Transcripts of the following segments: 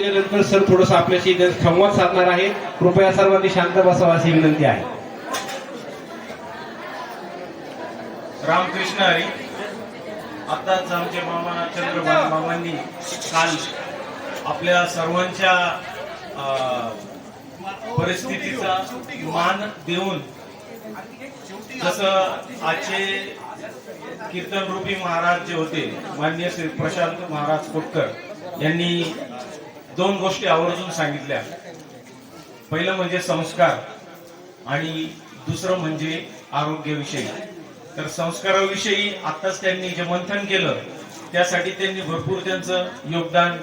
केल्यानंतर सर थोडस आपल्याशी संवाद साधणार आहे. कृपया सर्वांनी शांत बसावा अशी विनंती आहे. रामकृष्ण हरी आताच आमचे मामा चंद्रभान मामांनी काल आपल्या सर्वांच्या अं, परिस्थितीचा मान देऊन जसं आजचे कीर्तन रूपी महाराज जे होते मान्य श्री प्रशांत महाराज कोटकर यांनी दोन गोष्टी आवर्जून सांगितल्या. पहिलं म्हणजे संस्कार आणि दुसरं म्हणजे आरोग्याविषयी. तर संस्काराविषयी आताच त्यांनी जे मंथन केलं त्यासाठी त्यांनी भरपूर त्यांचं योगदान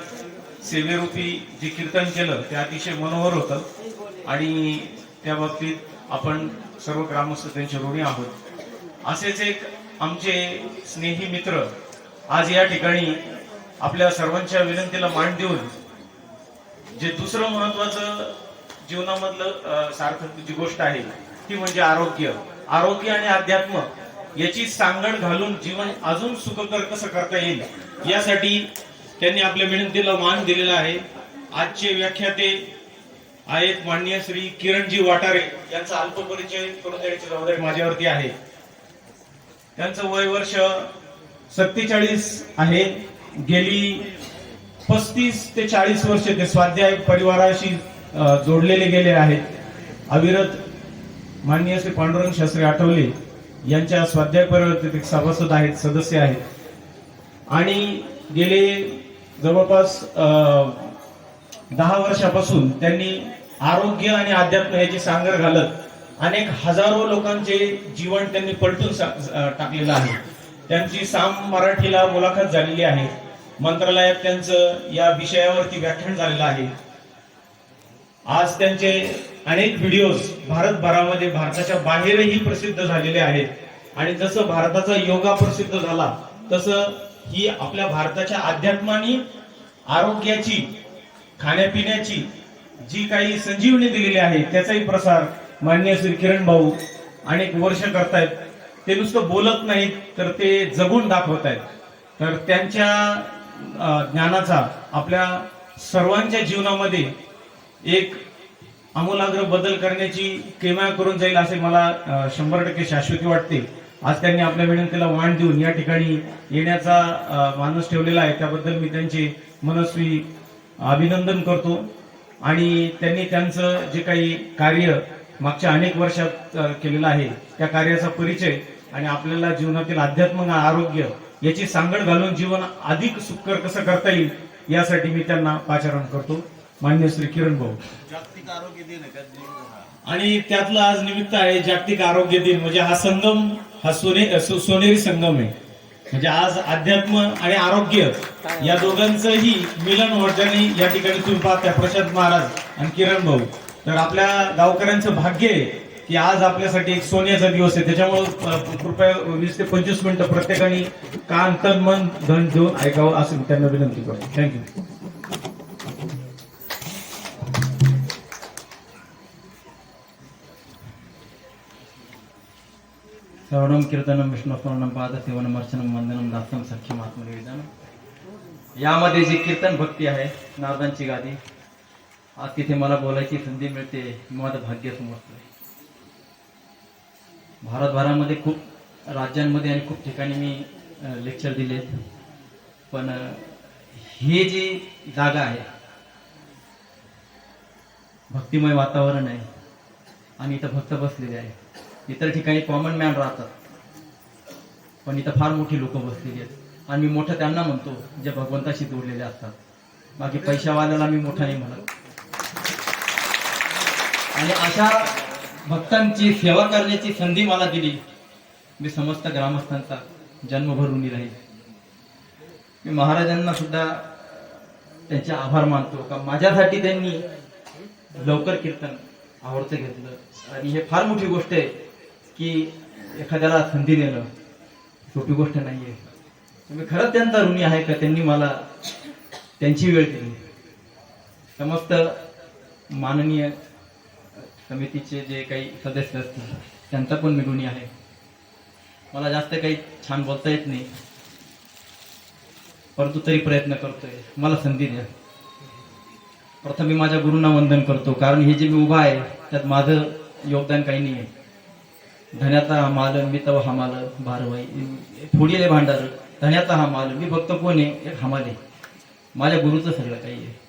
सेवेरूपी जे कीर्तन केलं ते अतिशय मनोहर होतं. आणि त्या बाबतीत आपण सर्व ग्रामस्थ त्यांचे ऋणी आहोत. असेच एक आमचे स्नेही मित्र आज या ठिकाणी आपल्या सर्वांच्या विनंतीला मान देऊन जे दुसरं महत्वाचं जीवनामधलं सार्थक जी गोष्ट आहे ती म्हणजे आरोग्य. आरोग्य आणि अध्यात्म याची सांगड घालून जीवन अजून सुखकर कसं करता येईल यासाठी त्यांनी आपल्या विनंतीला मान दिलेला आहे. आजचे व्याख्याते आहेत माननीय श्री किरणजी वाटारे. यांचा अल्प परिचय करून देण्याची जबाबदारी माझ्यावरती आहे. त्यांचं वय वर्ष सत्तेचाळीस आहे. गेली पस्तीस ते चाळीस वर्ष ते स्वाध्याय परिवाराशी जोडलेले गेले आहेत. अविरत माननीय श्री पांडुरंग शास्त्री आठवले यांच्या स्वाध्याय परिवारात सभासद आहेत सदस्य आहेत. आणि गेले जवळपास दहा वर्षापासून त्यांनी आरोग्य आणि अध्यात्म याची सांगर घालत अनेक हजारो लोकांचे जीवन त्यांनी पलटून सा- टाकलेलं आहे. त्यांची साम मराठीला मुलाखत झालेली आहे. मंत्रालयात त्यांचं या विषयावरती व्याख्यान झालेलं आहे. आज त्यांचे अनेक व्हिडिओज भारतभरामध्ये भारताच्या बाहेरही प्रसिद्ध झालेले आहेत. आणि जसं भारताचा योगा प्रसिद्ध झाला तसं ही आपल्या भारताच्या अध्यात्माने आरोग्याची खाण्यापिण्याची जी काही संजीवनी दिलेली आहे त्याचाही प्रसार माननीय श्री किरण भाऊ अनेक वर्ष करतायत. ते नुसतं बोलत नाहीत तर ते जगून दाखवत आहेत तर त्यांच्या ज्ञानाचा आपल्या सर्वांच्या जीवनामध्ये एक आमूलाग्र बदल करण्याची किमया करून जाईल असे मला शंभर टक्के शाश्वती वाटते. आज त्यांनी आपल्या विनंतीला वाण देऊन या ठिकाणी येण्याचा मानस ठेवलेला आहे. त्याबद्दल मी त्यांचे मनस्वी अभिनंदन करतो. आणि त्यांनी त्यांचं जे काही कार्य मागच्या अनेक वर्षात केलेलं आहे त्या कार्याचा परिचय आणि आपल्याला जीवनातील अध्यात्म आरोग्य याची सांगड घालून जीवन अधिक सुखकर कसं करता येईल यासाठी मी त्यांना पाचारण करतो. मान्य श्री किरण भाऊ. जागतिक आरोग्य दिन आहे का? दिन हा. आणि त्यातलं आज निमित्त आहे जागतिक आरोग्य दिन म्हणजे हा संगम हा सोने सोनेरी संगम आहे. म्हणजे आज अध्यात्म आणि आरोग्य या दोघांचंही मिलन वर्धने या ठिकाणी तुम्ही पाहताय प्रशांत महाराज आणि किरण भाऊ. तर आपल्या गावकऱ्यांचं भाग्य आहे की आज आपल्यासाठी एक सोन्याचा दिवस आहे. त्याच्यामुळे कृपया वीस ते पंचवीस मिनिटं प्रत्येकाने कान तन मन धन देऊन ऐकावं असं त्यांना विनंती करतो. थँक्यू श्रवणं कीर्तनं विष्णुस्मरणं पादसेवनं अर्चनं वंदनं दास्यं सख्यम आत्मनिवेदन यामध्ये जी कीर्तन भक्ती आहे नारदांची गादी आज तिथे मला बोलायची संधी मिळते माझं भाग्य समजतंय. भारतभरामध्ये खूप राज्यांमध्ये आणि खूप ठिकाणी मी लेक्चर दिलेत पण हे ही जी जागा आहे भक्तिमय वातावरण आहे आणि इथं भक्त बसलेले आहे इतर ठिकाणी कॉमन मॅन राहतात पण इथं फार मोठी लोक बसलेली आहेत. आणि मी मोठं त्यांना म्हणतो जे भगवंताशी जोडलेले असतात. बाकी पैशावाल्याला मी मोठा नाही म्हणत. आणि अशा भक्तांची सेवा करण्याची संधी मला दिली. मी समस्त ग्रामस्थांचा जन्मभर ऋणी राहील मी महाराजांना सुद्धा त्यांचे आभार मानतो. का माझ्यासाठी त्यांनी लवकर कीर्तन आवडतं घेतलं. आणि हे फार मोठी गोष्ट आहे की एखाद्याला संधी देणं सोपी गोष्ट नाही आहे मी खरंच त्यांचा ऋणी आहे का? त्यांनी मला त्यांची वेळ दिली. समस्त माननीय समितीचे जे काही सदस्य असतील त्यांचा पण मी आहे. मला जास्त काही छान बोलता येत नाही. परंतु तरी प्रयत्न करतोय. मला संधी द्या. प्रथम मी माझ्या गुरूंना वंदन करतो. कारण हे जे मी उभा आहे त्यात माझं योगदान काही नाही आहे. धन्याचा हा माल मी तव हा माल भारवाई. फोडीले भांडार. धन्याचा हा माल मी भक्त कोण आहे? एक हमाले माझ्या गुरुचं सगळं काही आहे.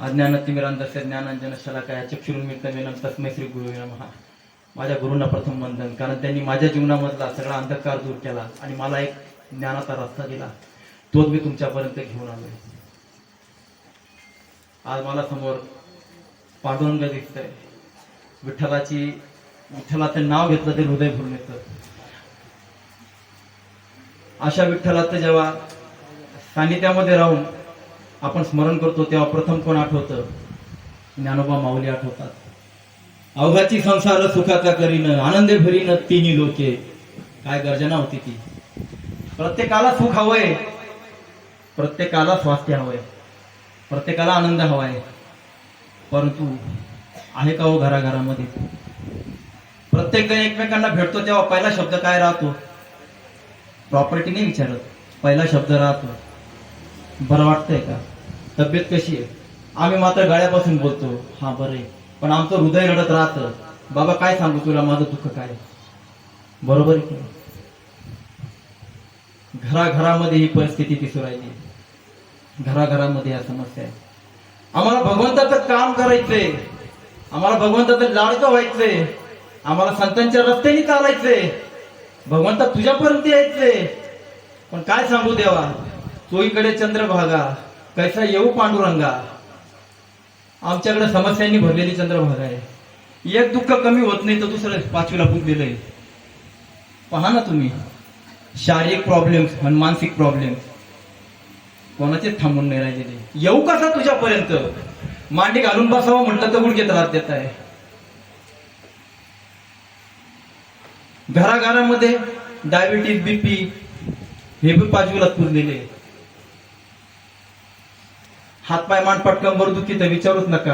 अज्ञानतिमिरांधस्य ज्ञानांजन शलाकाय चक्षुरुन्मिलितमेनं तस्मै श्री गुरु नमः. माझ्या गुरूंना प्रथम वंदन. कारण त्यांनी माझ्या जीवनामधला सगळा अंधकार दूर केला आणि मला एक ज्ञानाचा रस्ता दिला. तोच मी तुमच्यापर्यंत घेऊन आलोय. आज मला समोर पांडुरंग दिसतंय. विठ्ठलाची विठ्ठलाचं नाव घेतलं ते हृदय भरून येतं. अशा विठ्ठलाचं जेव्हा सानिध्यामध्ये राहून आपण स्मरण करतो तेव्हा प्रथम कोण आठवतं? ज्ञानोबा माऊली आठवतात. अवघाची संसार सुखाचा करीन आनंदे भरीन तिन्ही लोके. काय गर्जना होती ती. प्रत्येकाला सुख हवंय. प्रत्येकाला स्वास्थ्य हवंय. प्रत्येकाला आनंद हवाय. परंतु आहे का हो घराघरामध्ये? प्रत्येक जण एकमेकांना भेटतो तेव्हा पहिला शब्द काय राहतो? प्रॉपर्टी नाही विचारत. पहिला शब्द राहतो. बरं वाटतंय का? तब्येत कशी आहे? आम्ही मात्र गाड्यापासून बोलतो हा बरं आहे. पण आमचं हृदय रडत राहतं. बाबा काय सांगू तुला? माझं दुःख काय बरोबर आहे की घराघरामध्ये ही परिस्थिती दिसू राहिली घराघरामध्ये या समस्या आहे. आम्हाला भगवंताचं काम करायचंय. आम्हाला भगवंताचं लाडकं व्हायचंय. आम्हाला संतांच्या रस्त्याने चालायचंय. भगवंता तुझ्यापर्यंत यायचंय. पण काय सांगू देवा? चोईकडे चंद्रभागा. कैसा येऊ पांडुरंगा? आमच्याकडे समस्यांनी भरलेली चंद्रभागा आहे. एक दुःख कमी होत नाही तर दुसरं पाचवीला बुक दिलंय. पहा ना तुम्ही. शारीरिक प्रॉब्लेम्स आणि मानसिक प्रॉब्लेम्स कोणाचेच थांबून नाही राहिलेले. येऊ कसा तुझ्यापर्यंत? मांडी घालून बसावं म्हटलं तर गुडघे त्रास देत आहे. घराघरामध्ये डायबिटीज बीपी हे बी पाचवीला पुरलेले हातपाय मांडपाट कंबर दुखी तर विचारूच नका.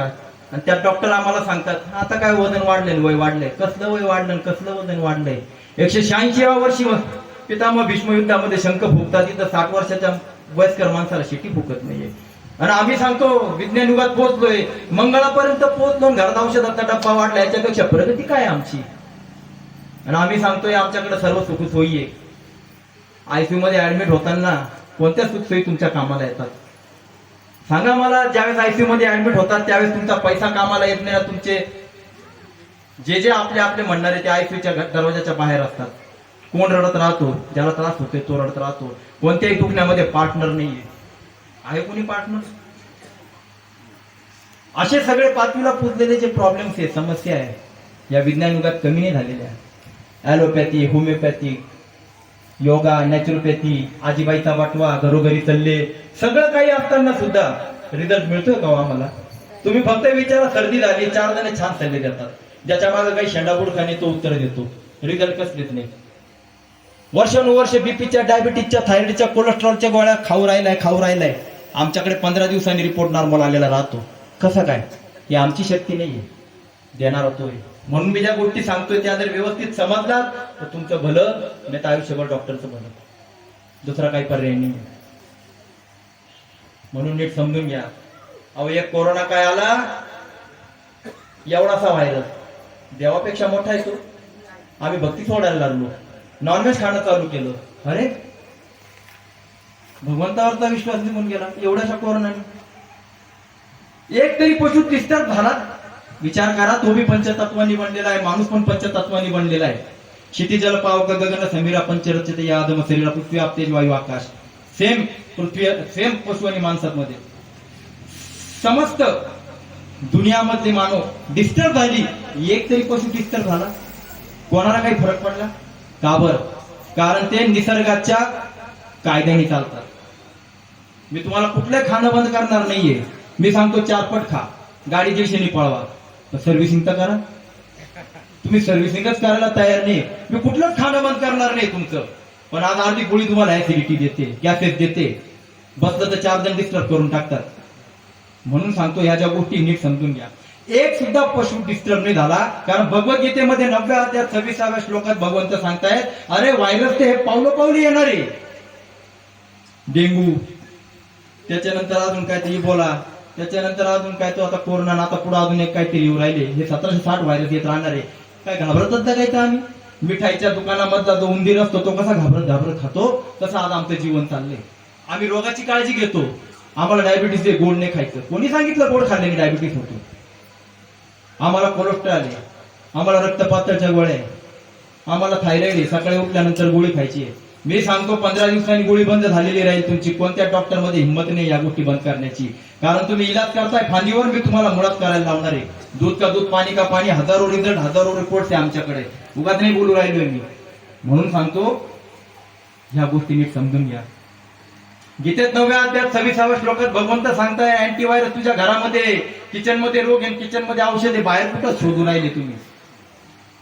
आणि त्या डॉक्टर आम्हाला सांगतात आता काय वजन वाढलंय वय वाढलंय? कसलं वय वाढलं कसलं वजन वाढलंय? एकशे शहाऐंशी वर्षी पितामह भीष्म युद्धामध्ये शंख फुकतात तिथं साठ वर्षाच्या वयस्कर माणसाला शेती फुकत नाहीये. आणि आम्ही सांगतो विज्ञान युगात पोहोचलोय. मंगळापर्यंत पोहोचलो आणि घरात औषधाचा डब्बा वाढला. याच्यापेक्षा प्रगती काय आमची? आणि आम्ही सांगतोय आमच्याकडे सर्व सुख सोयी आहे. आयसीयू मध्ये ऍडमिट होताना कोणत्या सुखसोयी तुमच्या कामाला येतात? सांगा मला ज्यावेळेस आयसीयू मध्ये ऍडमिट होतात त्यावेळेस तुमचा पैसा कामाला येत नाही ना तुमचे? जे जे आपले आपले म्हणणारे ते आयसीयूच्या दरवाजाच्या बाहेर असतात. कोण रडत राहतो ज्याला त्रास होतोय तो रडत राहतो. कोणत्याही दुखण्यामध्ये पार्टनर नाहीये. आहे कोणी पार्टनर असे सगळे पाचवीला पुजलेले जे प्रॉब्लेम्स आहे समस्या आहे या विज्ञान युगात कमी नाही झालेल्या. ॲलोपॅथी होमिओपॅथी योगा नॅचरोपॅथी आजीबाईचा वाटवा घरोघरी चालले सगळं काही असताना सुद्धा रिझल्ट मिळतोय का हो आम्हाला? तुम्ही फक्त विचारा सर्दी झाली चार जण छान सल्ले देतात. ज्याच्या मागे काही शेंडाबूड खाणे तो उत्तर देतो. रिझल्ट कसलेच नाही. वर्षानुवर्ष बीपीच्या डायबिटीसच्या थायरॉइडच्या कोलेस्ट्रॉलच्या गोळ्या खाऊ राहिलाय खाऊ राहिलाय. आमच्याकडे पंधरा दिवसांनी रिपोर्ट नॉर्मल आलेला राहतो. कसं काय? ही आमची शक्ती नाहीये. देणार होतोय म्हणून मी ज्या गोष्टी सांगतोय त्या जर व्यवस्थित समजलात तर तुमचं भलं नाही तर आयुष्यभर डॉक्टरचं भलं. दुसरा काही पर्याय नाही म्हणून नीट समजून घ्या. अहो एक कोरोना काय आला? एवढासा व्हायरस देवापेक्षा मोठा आहे तो. आम्ही भक्ती सोडायला लागलो. नॉनव्हेज खाणं चालू केलं. अरे भगवंतावरचा विश्वास निघून गेला. एवढ्याशा कोरोनाने. एक तरी पशु तिसऱ्याच झाला. विचार करा तो बी पंचतत्वानी बनलेला आहे. माणूस पण पंचतत्वानी बनलेला आहे. क्षिती जल पाव गगन समीरा पंचरचित या आदम शरीरा पृथ्वी आपतेज वायू आकाश. सेम पृथ्वी सेम पशु आणि माणसांमध्ये. समस्त दुनियामधले मानव डिस्टर्ब झाली. एक तरी पशु डिस्टर्ब झाला. कोणाला काही फरक पडला? का बर? कारण ते निसर्गाच्या कायद्याने चालतात. मी तुम्हाला कुठलं खाणं बंद करणार नाहीये. मी सांगतो चारपट खा. गाडी दिवशी पळवा. सर्व्हिसिंग तर करा. तुम्ही सर्व्हिसिंगच करायला तयार नाही. मी कुठलंच खाणं बंद करणार नाही तुमचं. पण आज अर्धी गोळी तुम्हाला ऍसिडिटी देते गॅसेस देते. बसलं तर चार जण डिस्टर्ब करून टाकतात. म्हणून सांगतो ह्या ज्या गोष्टी नीट समजून घ्या. एक सुद्धा पशु डिस्टर्ब नाही झाला कारण भगवद्गीतेमध्ये नवव्या त्या सव्वीसाव्या श्लोकात भगवंत सांगतायत अरे व्हायरस ते हे पावलं पावली येणार. आहे डेंगू. त्याच्यानंतर अजून काय ते बोला त्याच्यानंतर अजून काय तो आता कोरोना आता पुढे अजून एक काहीतरी येऊ राहिले. हे सतराशे साठ व्हायरस येत राहणार आहे. काय घाबरतच नाही काय तर आम्ही? मिठाईच्या दुकानामधला जो उंदीर असतो तो कसा घाबरत घाबरत खातो? तसा आज आमचं जीवन चाललंय. आम्ही रोगाची काळजी घेतो. आम्हाला डायबिटीस आहे गोड नाही खायचं. कोणी सांगितलं गोड खाल्ल्याने डायबिटीस होतो? आम्हाला कोलेस्ट्रॉल आहे. आम्हाला रक्तपातळच्या गोळ्या आहे. आम्हाला थायरॉइड आहे. सकाळी उठल्यानंतर गोळी खायची आहे. मी सांगतो पंधरा दिवसांनी गोळी बंद झालेली राहील तुमची. कोणत्या डॉक्टरमध्ये हिंमत नाही या गोष्टी बंद करण्याची. कारण तुम्ही इलाज करताय फांदीवर मी तुम्हाला मुळात करायला लावणार आहे. दूध का दूध पाणी का पाणी हजारो रिझल्ट हजारो रिपोर्ट आहे आमच्याकडे. उगाच नाही बोलू राहिलोय मी. म्हणून सांगतो ह्या गोष्टी नीट समजून घ्या. गीतेत नव्या अध्यात सव्वीसाव्या श्लोकात भगवंत सांगताय अँटीव्हायरस तुझ्या घरामध्ये किचनमध्ये रोग आहे किचनमध्ये औषध आहे बाहेर कुठं शोधून राहिले तुम्ही?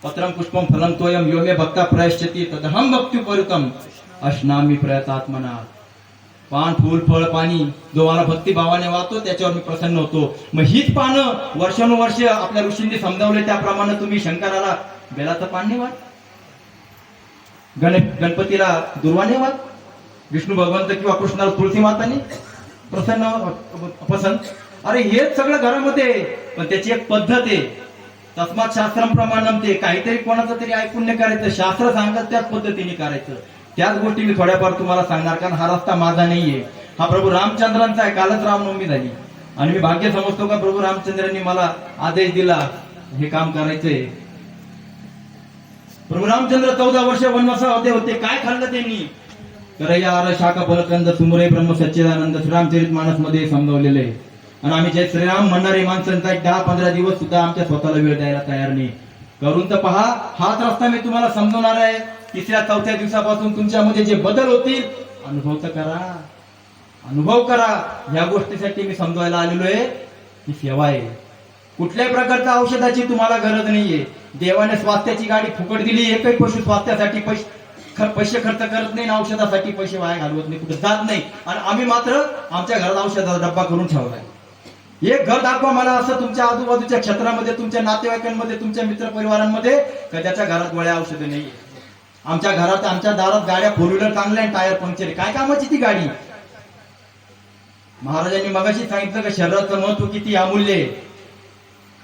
पत्रम पुष्पम फलम तोयम योमे भक्ता प्रयश्चती तदहम भक्ती परुतम अश्नामी प्रयतात्मना पान फूल फळ पाणी जो मला भक्तिभावाने वाहतो त्याच्यावर मी प्रसन्न होतो. मग हीच पानं वर्षानुवर्ष आपल्या ऋषींनी समजावले त्याप्रमाणे तुम्ही शंकराला बेलाचं पान नाही वाट गण गणपतीला दुर्वाने वाट विष्णू भगवंत किंवा कृष्णाला तुळशी मातानी प्रसन्न पसंत अरे हेच सगळं घरामध्ये पण त्याची एक पद्धत आहे. तस्मात शास्त्रांप्रमाण ते काहीतरी कोणाचं तरी ऐकून नाही करायचं शास्त्र सांगत त्याच पद्धतीने करायचं. त्याच गोष्टी मी थोड्याफार तुम्हाला सांगणार कारण हा रस्ता माझा नाहीये. हा प्रभू रामचंद्रांचा आहे. कालच रामनवमी झाली. आणि मी भाग्य समजतो का प्रभू रामचंद्रांनी मला आदेश दिला हे काम करायचंय. प्रभू रामचंद्र चौदा वर्ष वनवासामध्ये होते. काय खाल्लं त्यांनी? तर शाखा फलकंद सुमरे ब्रह्म सच्चिदानंद श्रीरामचरित मानसमध्ये समजावलेले आहे. आणि आम्ही जे श्रीराम म्हणणारे माणसांचा एक दहा पंधरा दिवस सुद्धा आमच्या स्वतःला वेळ द्यायला तयार नाही. करून तर पहा हाच रस्ता मी तुम्हाला समजवणार आहे. तिसऱ्या चौथ्या दिवसापासून तुमच्यामध्ये जे बदल होतील अनुभव तर करा. अनुभव करा. ह्या गोष्टीसाठी मी समजवायला आलेलो आहे. ही सेवा आहे. कुठल्याही प्रकारच्या औषधाची तुम्हाला गरज नाहीये. देवाने स्वास्थ्याची गाडी फुकट दिली एकही पशु स्वास्थ्यासाठी पैसे पैसे खर्च करत नाही औषधासाठी पैसे वाया घालवत नाही कुठे जात नाही. आणि आम्ही मात्र आमच्या घरात औषधाचा डब्बा करून ठेवलाय. एक घर दाखवा मला असं तुमच्या आजूबाजूच्या क्षेत्रामध्ये तुमच्या नातेवाईकांमध्ये तुमच्या मित्र परिवारांमध्ये का त्याच्या घरात गोळ्या औषधे नाही आमच्या घरात आमच्या दारात गाड्या फोर व्हीलर चांगल्या टायर पंक्चर काय कामाची ती गाडी? महाराजांनी मगाशी सांगितलं का शरीराचं महत्त्व किती अमूल्य आहे.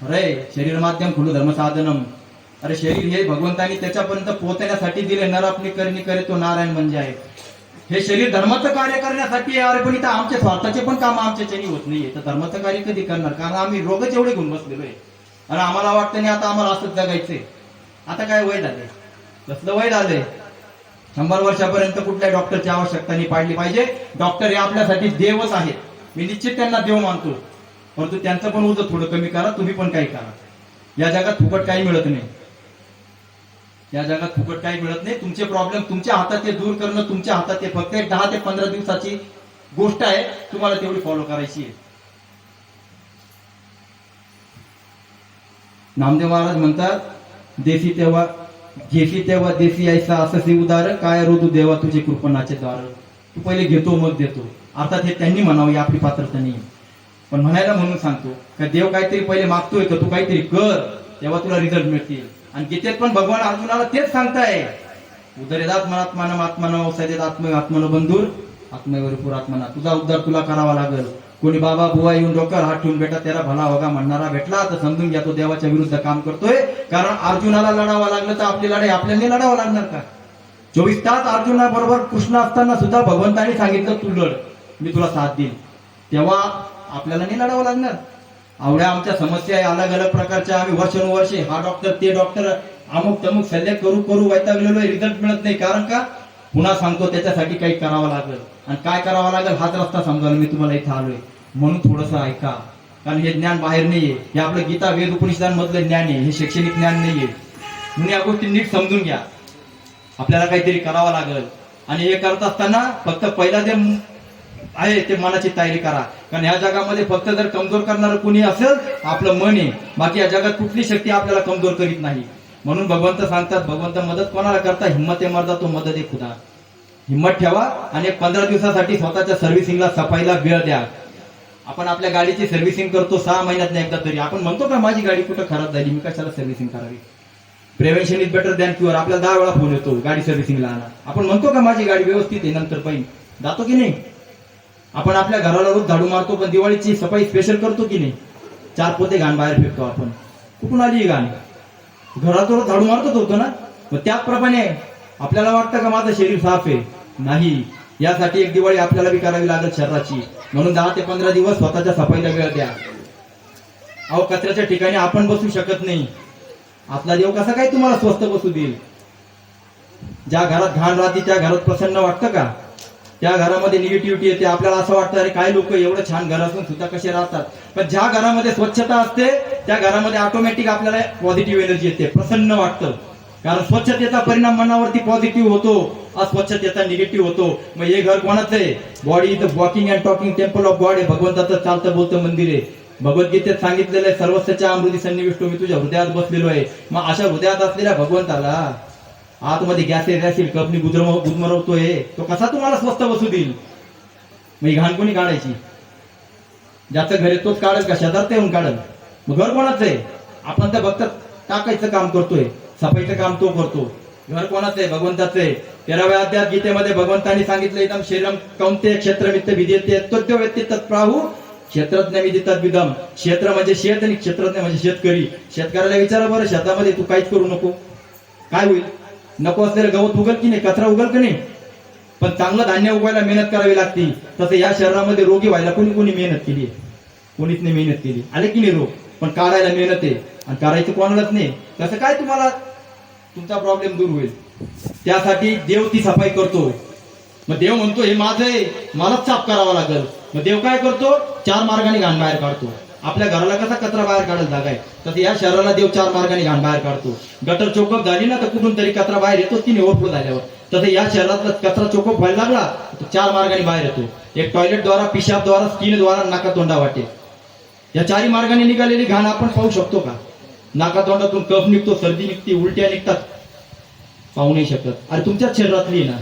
खरंय शरीर माध्यम खुलू धर्म साधनम अरे शरीर हे भगवंतानी त्याच्यापर्यंत पोहोचण्यासाठी दिले. नरापणी करणी करे तो नारायण म्हणजे आहे. हे शरीर धर्माचं कार्य करण्यासाठी आहे. अरे पण इथं आमच्या स्वार्थाचे पण काम आमच्याच्यानी होत नाहीये. तर धर्माचं कार्य कधी करणार? कारण आम्ही रोगच एवढे घेऊन बसलेलो आहे. आणि आम्हाला वाटतं नाही आता आम्हाला असंच जगायचंय. आता काय वय झालंय? कसलं वय झालंय? शंभर वर्षापर्यंत कुठल्या डॉक्टरची आवश्यकता नाही पाडली पाहिजे. डॉक्टर हे आपल्यासाठी देवच आहेत. मी निश्चित त्यांना देव मानतो. परंतु त्यांचं पण उजं थोडं कमी करा. तुम्ही पण काही करा. या जगात फुकट काही मिळत नाही. या जगात फुकट काही मिळत नाही. तुमचे प्रॉब्लेम तुमच्या हातात ते दूर करणं तुमच्या हातात ते फक्त एक दहा ते पंधरा दिवसाची गोष्ट आहे. तुम्हाला तेवढी फॉलो करायची आहे. नामदेव महाराज म्हणतात देशी तेव्हा घेशी तेव्हा देशी ऐसा असं उदार काय रोधू देवा तुझे कृपणाचे द्वार. तू पहिले घेतो मग देतो. अर्थात हे त्यांनी म्हणावं आपली पात्रता नाही. पण म्हणायला म्हणून सांगतो का देव काहीतरी पहिले मागतोय का तू काहीतरी कर तेव्हा तुला रिझल्ट मिळतील. आणि गीतेत पण भगवान अर्जुनाला तेच सांगताय उदरेदात्मनात्मान आत्मान औषधेत आत्म आत्मन बंधूर आत्मवरपूर आत्मना. तुझा उद्धार तुला करावा लागेल. कोणी बाबा बुवा येऊन डोक्यावर हात ठेवून बेटा त्याला भला होगा म्हणणारा भेटला तर समजून घ्या तो देवाच्या विरुद्ध काम करतोय. कारण अर्जुनाला लढावा लागलं तर आपली लढाई आपल्याला लढावा लढावं लागणार का? चोवीस तास अर्जुना बरोबर कृष्ण असताना सुद्धा भगवंताने सांगितलं तू लढ. मी तुला साथ देईन. तेव्हा आपल्याला नाही लढावं लागणार. आवड्या आमच्या समस्या आहे अलग अलग प्रकारच्या आम्ही वर्षानुवर्षे हा डॉक्टर ते डॉक्टर अमुक तमुक सल्ले करू करू वैतागलेलो रिझल्ट मिळत नाही. कारण का? पुन्हा सांगतो त्याच्यासाठी काही करावं लागेल. आणि काय करावं लागेल हाच रस्ता समजायला मी तुम्हाला इथं आलोय. म्हणून थोडस ऐका. कारण हे ज्ञान बाहेर नाहीये. हे आपलं गीता वेद उपनिषदांमधलं ज्ञान आहे. हे शैक्षणिक ज्ञान नाहीये. म्हणून या गोष्टी नीट समजून घ्या. आपल्याला काहीतरी करावं लागेल. आणि हे करत असताना फक्त पहिला जे आहे ते मनाची तयारी करा. कारण ह्या जगामध्ये फक्त जर कमजोर करणार कुणी असेल आपलं मन आहे. बाकी या जगात कुठली शक्ती आपल्याला कमजोर करीत नाही. म्हणून भगवंत सांगतात भगवंत मदत कोणाला करता? हिंमत आहे मर्दा तो मदत आहे खुदा. हिंमत ठेवा आणि एक पंधरा दिवसासाठी स्वतःच्या सर्व्हिसिंगला सफाईला वेळ द्या. आपण आपल्या गाडीची सर्व्हिसिंग करतो सहा महिन्यात एकदा तरी. आपण म्हणतो का माझी गाडी कुठं खराब झाली? मी कशाला सर्व्हिसिंग करावी? Prevention is better than cure आपल्याला दहा वेळा फोन येतो गाडी सर्व्हिसिंगला आणा. आपण म्हणतो का माझी गाडी व्यवस्थित आहे नंतर पाहिजे जातो की नाही? आपण आपल्या घराला रोज झाडू मारतो पण दिवाळीची सफाई स्पेशल करतो की नाही? चार पोते घाण बाहेर फेकतो आपण. कुठून आली घाण? घरात रोज झाडू मारतच होतो ना? मग त्याचप्रमाणे आपल्याला वाटतं का माझं शरीर साफ आहे? नाही. यासाठी एक दिवाळी आपल्याला बी करावी लागत शरीराची. म्हणून दहा ते पंधरा दिवस स्वतःच्या सफाईला वेळ द्या. अहो कचऱ्याच्या ठिकाणी आपण बसू शकत नाही. आपला देव कसा काय तुम्हाला स्वस्त बसू देईल? ज्या घरात घाण राहते त्या घरात प्रसन्न वाटतं का? त्या घरामध्ये निगेटिव्हिटी येते. आपल्याला असं वाटतं अरे काय लोक एवढं छान घर असून सुद्धा कसे राहतात? पण ज्या घरामध्ये स्वच्छता असते त्या घरामध्ये ऑटोमॅटिक आपल्याला पॉझिटिव्ह एनर्जी येते. प्रसन्न वाटतं. कारण स्वच्छतेचा परिणाम मनावरती पॉझिटिव्ह होतो. अस्वच्छतेचा निगेटिव्ह होतो. मग हे घर कोणाचं आहे? बॉडी इथं walking and talking temple of God आहे. भगवंताचं चालतं बोलतं मंदिर आहे. भगवद्गीतेत सांगितलेलं आहे सर्वस्वच्या अमृती सन्निविष्टो मी तुझ्या हृदयात बसलेलो आहे. मग अशा हृदयात असलेल्या भगवंताला आतमध्ये गॅस असेल कपनी गुदरम गुदमरवतोय तो कसा तुम्हाला स्वस्त बसू देईल? मग घाण कोणी काढायची? ज्याचं घर तोच काढल का? शेजारचं येऊन काढल. मग घर कोणाचं आहे? आपण तर फक्त टाकायचं काम करतोय सफाईचं काम तो करतो. घर कोणाचं आहे? भगवंताचं आहे. तेराव्या अध्यात गीतेमध्ये भगवंतांनी सांगितलं एकदम शरीरम कौंते क्षेत्रमित्त विधेते तो व्यक्ती तत्प्राहू क्षेत्रज्ञ विदितात विदम क्षेत्र म्हणजे शेत आणि क्षेत्रज्ञ म्हणजे शेतकरी. शेतकऱ्याला विचारा बरं शेतामध्ये तू काहीच करू नको. काय होईल? नको असलेलं गवत उगल की नाही? कचरा उगल की नाही? पण चांगलं धान्य उगवायला मेहनत करावी लागती. तसं या शहरामध्ये रोगी व्हायला कोणी कोणी मेहनत केली कोणीच नाही मेहनत केली. आले की नाही रोग? पण काढायला मेहनत आहे. आणि करायचं कोणालाच नाही. कसं काय तुम्हाला तुमचा प्रॉब्लेम दूर होईल? त्यासाठी देव ती सफाई करतो. मग देव म्हणतो हे माझं आहे. मलाच साफ करावं लागेल. मग देव काय करतो? चार मार्गाने घाण बाहेर काढतो. आपल्या घराला कसा कचरा बाहेर काढायला जागा आहे? तसं या शहराला देव चार मार्गाने घाण बाहेर काढतो. गटर चोकअप झाली ना तर कुठून तरी कचरा बाहेर येतो की ओव्हरफ्लो झाल्यावर. तसं या शहरातला कचरा चोकअप व्हायला लागला तर चार मार्गाने बाहेर येतो. एक टॉयलेट द्वारा पिशाब द्वारा स्किन द्वारा नाका तोंडा वाटे. या चारी मार्गाने निघालेली घाण आपण पाहू शकतो का? नाका तोंडातून कफ निघतो सर्दी निघते उलट्या निघतात. पाहू नाही शकत. अरे तुमच्याच शरीरातली ना?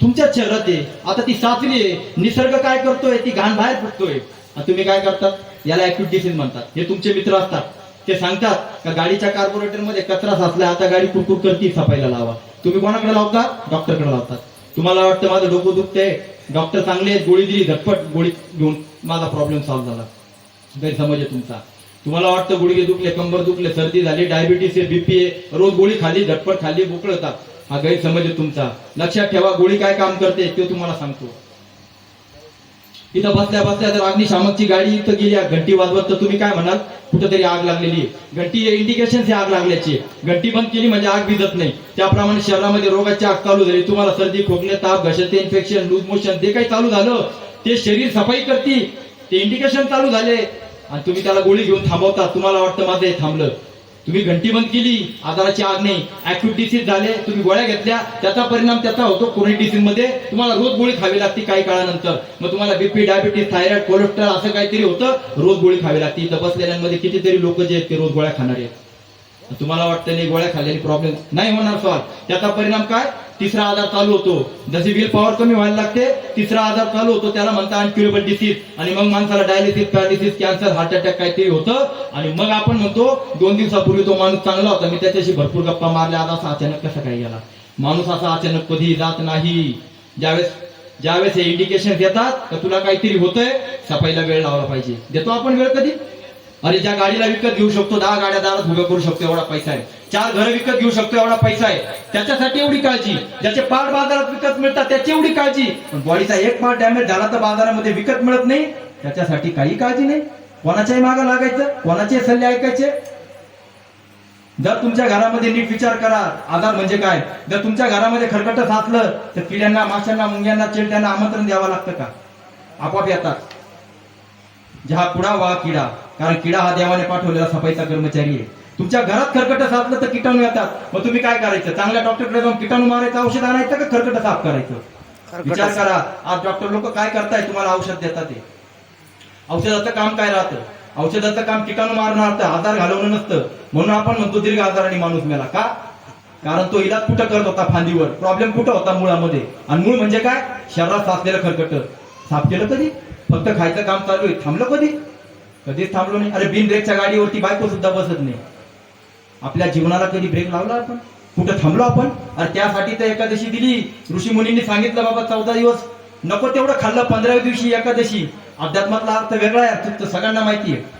तुमच्याच शरीरात आहे. आता ती साचली आहे. निसर्ग काय करतोय? ती घाण बाहेर फुटतोय. तुम्ही काय करतात? याला ऍक्युट डिसीज म्हणतात. हे तुमचे मित्र असतात. ते सांगतात का गाडीच्या कार्बोरेटरमध्ये कचरा साचलाय आता गाडी कुरकुर करती सफाईला लावा. तुम्ही कोणाकडे लावता? डॉक्टरकडे लावतात तुम्हाला वाटतं माझं डोकं दुखतंय? डॉक्टर चांगले गोळी दिली झटपट गोळी घेऊन माझा प्रॉब्लेम सॉल्व्ह झाला. गैरसमज आहे तुमचा. तुम्हाला वाटतं गुडघे दुखले कंबर दुखले सर्दी झाली डायबिटीस आहे बीपी आहे रोज गोळी खाली झटपट खाली बुकळतात हा गैरसमज आहे तुमचा. लक्षात ठेवा गोळी काय काम करते ते तुम्हाला सांगतो. इथं बसल्या बसल्या जर अग्निशामकची गाडी इथं गेली घंटी वाजवत तर तुम्ही काय म्हणाल? कुठंतरी आग लागलेली घंटी इंडिकेशन ही आग लागल्याची. घंटी बंद केली म्हणजे आग भिजत नाही. त्याप्रमाणे शरीरामध्ये रोगाची आग चालू झाली. तुम्हाला सर्दी खोकले ताप घशाचे इन्फेक्शन लूज मोशन जे काही चालू झालं ते शरीर सफाई करती ते इंडिकेशन चालू झाले. आणि तुम्ही त्याला गोळी घेऊन थांबवता. तुम्हाला वाटतं माझं हे थांबलं. तुम्ही घंटी बंद केली आजाराची आग नाही. ऍक्यूट डिसीज झाले तुम्ही गोळ्या घेतल्या त्याचा परिणाम त्याचा होतो क्रोनिक डिसीजमध्ये. तुम्हाला रोज गोळी खावी लागते काही काळानंतर. मग तुम्हाला बीपी डायबिटीस थायरॉइड कोलेस्ट्रॉल असं काहीतरी होतं रोज गोळी खावी लागते. इथं बसलेल्यांमध्ये कितीतरी लोक जे आहेत ते रोज गोळ्या खाणारे आहेत. तुम्हाला वाटतं नाही गोळ्या खाल्ल्याने प्रॉब्लेम नाही होणार सॉल्व त्याचा परिणाम काय? तिसरा आजार चालू होतो. जशी विल पॉवर कमी व्हायला लागते तिसरा आजार चालू होतो त्याला म्हणतात अनक्युरेबल डिसीज आणि मग माणसाला dialysis paralysis cancer heart attack काहीतरी होतं. आणि मग आपण म्हणतो दोन दिवसापूर्वी तो माणूस चांगला होता. मी त्याच्याशी भरपूर गप्पा मारल्या. आज असा अचानक कसा काय गेला माणूस असा अचानक कधी जात नाही. ज्यावेळेस ज्यावेळेस हे इंडिकेशन देतात तर तुला काहीतरी होतंय. सफाईला वेळ लावला पाहिजे. देतो आपण वेळ कधी? अरे ज्या गाडीला विकत घेऊ शकतो दहा गाड्या दारात उभ्या करू शकतो एवढा पैसा आहे. चार घर विकत घेऊ शकतो एवढा पैसा आहे. त्याच्यासाठी एवढी काळजी. ज्याचे पार्ट बाजारात विकत मिळतात त्याची एवढी काळजी. पण बॉडीचा एक पार्ट डॅमेज झाला तर बाजारामध्ये विकत मिळत नाही. त्याच्यासाठी काही काळजी नाही. कोणाच्याही मागं लागायचं कोणाचे सल्ले ऐकायचे. जर तुमच्या घरामध्ये नीट विचार करा. आधार म्हणजे काय? जर तुमच्या घरामध्ये खरकट साचलं तर किड्यांना माशांना मुंग्यांना चिरट्यांना आमंत्रण द्यावं लागतं का? आपोआप येतात. जहा कुडा वा किडा. कारण किडा हा देवाने पाठवलेला सफाईचा कर्मचारी आहे. तुमच्या घरात खरकट साचलं तर किटाणू येतात. मग तुम्ही काय करायचं? चांगल्या डॉक्टरकडे जाऊन किटाणू मारायचं औषध आणायचं का खरकट साफ करायचं? विचार करा. आज डॉक्टर लोक काय करताय? तुम्हाला औषध देतात ते. औषधाचं काम काय राहतं? औषधाचं काम किटाणू मारणं असतं आजार घालवणं नसतं. म्हणून आपण म्हणतो दीर्घ आजाराने माणूस मेला. का? कारण तो इलाज कुठं करत होता? फांदीवर. प्रॉब्लेम कुठं होता मुळामध्ये? आणि मूळ म्हणजे काय? शरीरात साचलेलं खरकट. साफ केलं कधी? फक्त खायचं काम चालू आहे. थांबलं कधी? कधीच थांबलो नाही. अरे बिन ब्रेकच्या गाडीवरती बायको सुद्धा बसत नाही. आपल्या जीवनाला कधी ब्रेक लावला आपण? कुठं थांबलो आपण? अरे त्यासाठी तर एकादशी दिली. ऋषी मुनींनी सांगितलं बाबा चौदा दिवस नको तेवढं खाल्लं पंधराव्या दिवशी एकादशी. अध्यात्मातला अर्थ वेगळा आहे. तर सगळ्यांना माहिती आहे.